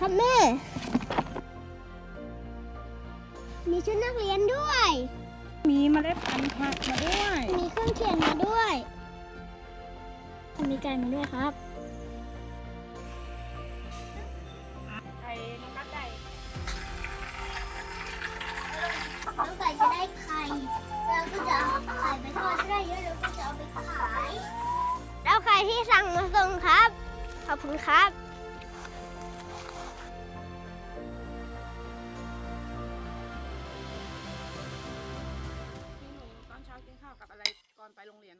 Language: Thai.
ครับแม่ มีชุดนักเรียนด้วย มีเมล็ดพันธุ์ผักมาด้วย มีเครื่องเขียนมาด้วยมีไก่มาด้วยครับไข่นักไก่น้องไก่จะได้ไข่แล้วก็จะเอาไข่ไปทอดได้เยอะแล้วก็จะเอาไปขาย แล้วใครที่สั่งมาส่งครับ ขอบคุณครับ ไ白龙脸